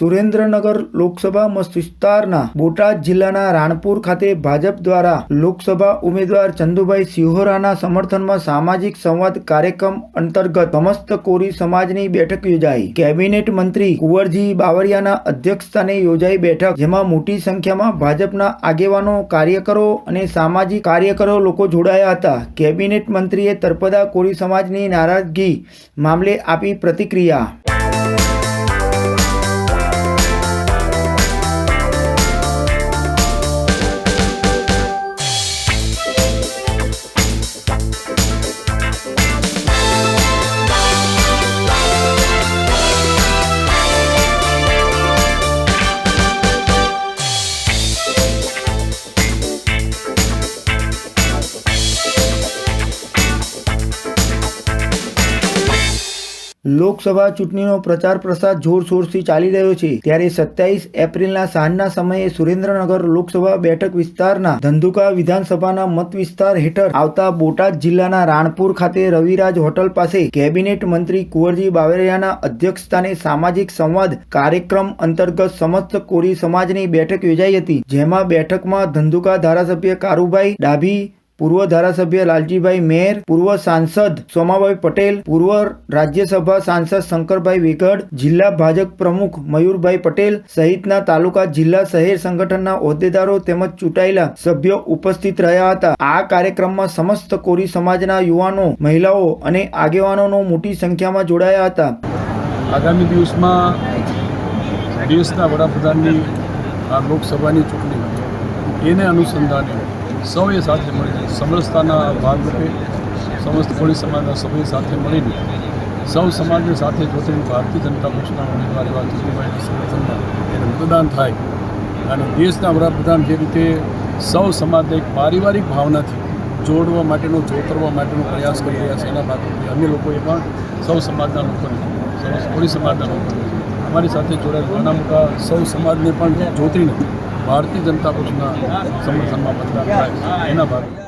સુરેન્દ્રનગર લોકસભા મત વિસ્તારના બોટાદ જિલ્લાના રાણપુર ખાતે ભાજપ દ્વારા લોકસભા ઉમેદવાર ચંદુભાઈ સિહોરાના સમર્થનમાં સામાજિક સંવાદ કાર્યક્રમ અંતર્ગત સમસ્ત કોરી સમાજની બેઠક યોજાઈ. કેબિનેટ મંત્રી કુંવરજી બાવળિયાના અધ્યક્ષસ્થાને યોજાઈ બેઠક, જેમાં મોટી સંખ્યામાં ભાજપના આગેવાનો, કાર્યકરો અને સામાજિક કાર્યકરો લોકો જોડાયા હતા. કેબિનેટ મંત્રીએ તરપદા કોરી સમાજની નારાજગી મામલે આપી પ્રતિક્રિયા લોકસભા ચૂંટણીનો પ્રચાર પ્રસાર જોરશોરથી ચાલી રહ્યો છે. ત્યારે સત્યાવીસ એપ્રિલના સાંજના સમયે સુરેન્દ્રનગર લોકસભા બેઠક વિસ્તારના ધંધુકા વિધાનસભાના મત વિસ્તાર હેઠળ આવતા બોટાદ જિલ્લાના રાણપુર ખાતે રવિરાજ હોટલ પાસે કેબિનેટ મંત્રી કુંવરજી બાવરિયાના અધ્યક્ષસ્થાને સામાજિક સંવાદ કાર્યક્રમ અંતર્ગત સમસ્ત કોરી સમાજની બેઠક યોજાઈ હતી. જેમાં બેઠકમાં ધંધુકા ધારાસભ્ય કારુભાઈ ડાભી પૂર્વ ધારાસભ્ય લાલજીભાઈ મેર, પૂર્વ સાંસદ સોમાભાઈ પટેલ, પૂર્વ રાજ્યસભા સાંસદ શંકરભાઈ વેગડ, જિલ્લા ભાજપ પ્રમુખ મયુરભાઈ પટેલ સહિતના તાલુકા જિલ્લા શહેર સંગઠનના હોદ્દેદારો તેમજ ચૂંટાયેલા સભ્યો ઉપસ્થિત રહ્યા હતા. આ કાર્યક્રમમાં સમસ્ત કોરી સમાજના યુવાનો, મહિલાઓ અને આગેવાનોનો મોટી સંખ્યામાં જોડાયા હતા. આગામી દિવસમાં દેશના વડાપ્રધાનની આ લોકસભાની ચૂંટણી, એને અનુસંધાને સૌએ સાથે મળીને સમરસતાના ભાગરૂપે સમસ્ત કોળી સમાજના સભ્યો સાથે મળીને સૌ સમાજને સાથે જોડીને ભારતીય જનતા પક્ષના ઉમેદવાર એવા ચૂંટણીભાઈના સમર્થનમાં એને મતદાન થાય અને દેશના વડાપ્રધાન જે રીતે સૌ સમાજને એક પારિવારિક ભાવનાથી જોડવા માટેનો, જોતરવા માટેનો પ્રયાસ કરી રહ્યા છે, એના ભાગરૂપે અન્ય લોકોએ પણ સૌ સમાજના લોકોને સમસ્ત કોળી સમાજના લોકોને અમારી સાથે જોડાયેલ નાના મોટા સૌ સમાજને પણ જોતરીને ભારતીય જનતા પક્ષના સમર્થનમાં મતદાન થાય એના ભાગરૂપે.